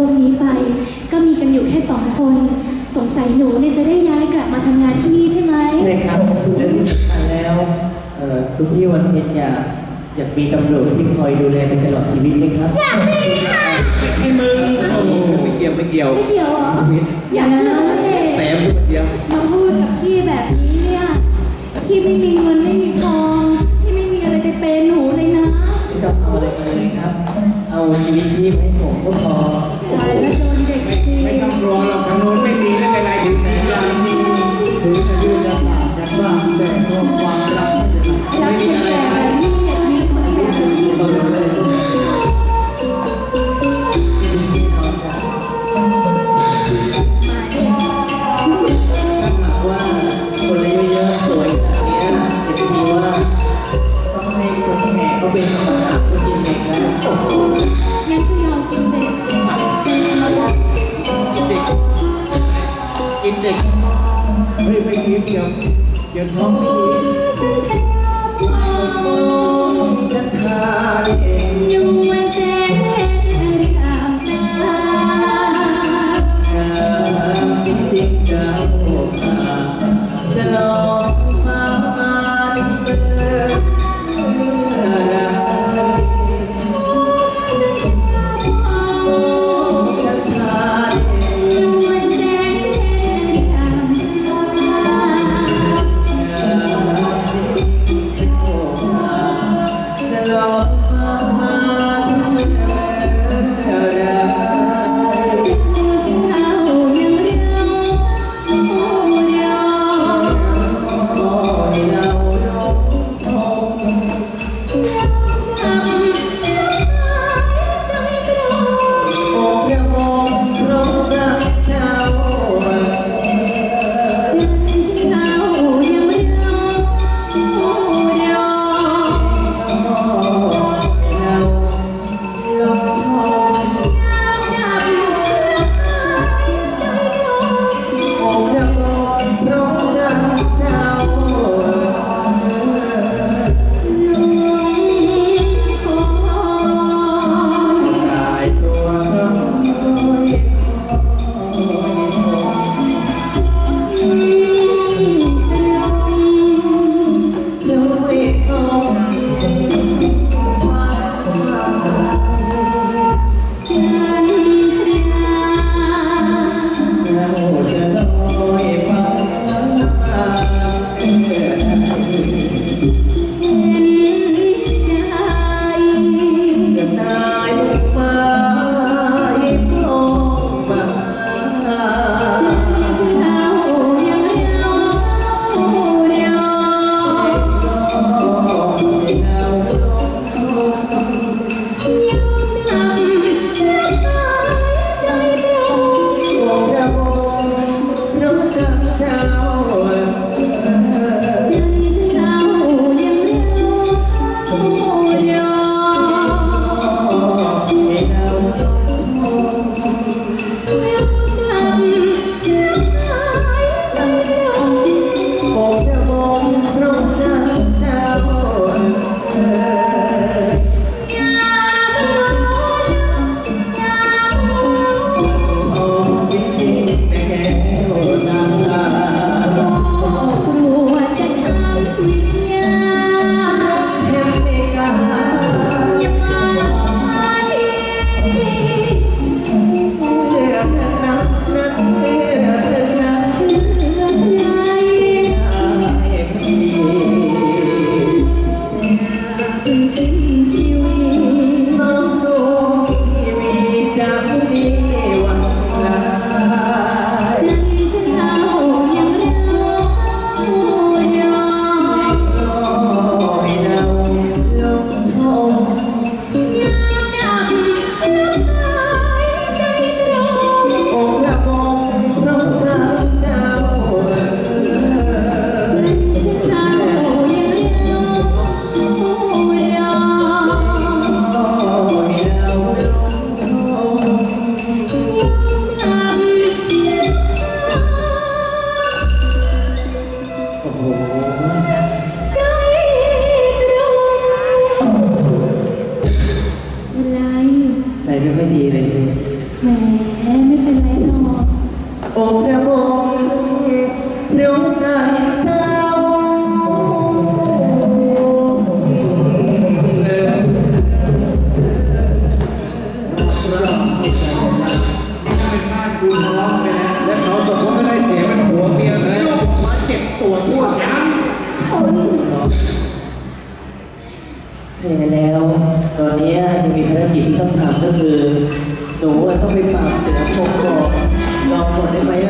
โลกนี้ไป ก็มีกันอยู่แค่สองคน สงสัยหนูเนี่ยจะได้ย้ายกลับมาทำงานที่นี่ใช่ไหมใช่ครับและที่สำคัญแล้วทุกที่วันเพ็ญอยากอยากมีตำรวจที่คอยดูแลเป็นตลอดชีวิตไหมครับอยากมีค่ะให้มึงอ้โหไม่เกี่ยวไม่เกี่ยว ไม่เกี่ยวหรออยากนั้นเลยแต่พูดเสียงมาพูดกับพี่แบบนี้เนี่ยพี่ไม่มีเงินไม่มีทองพี่ไม่มีอะไรไปเปย์หนูเลยนะ ไม่ต้องเอาอะไรมาเลยครับ เอาชีวิตพี่ให้ผมก็พอ Amen. กินเด็กเฮ้ยไม่กินอย่าอย่าท้องไม่ดีฉันทำมองฉันทาเองยังไ Oh. ไม่ค่อยดีเลยสิแหมไม่เป็นไรหรอกโอ้พระบงเรียวใจเจ้าและเขาสมควรก็ได้เสียเป็นหัวเมียโลกมาเจ็บตัวทั่วทั้งแล้ว ต้องทำก็คือหนูอะต้องไปปราบเสือโคก่อนลองก่อนได้ไหมอะ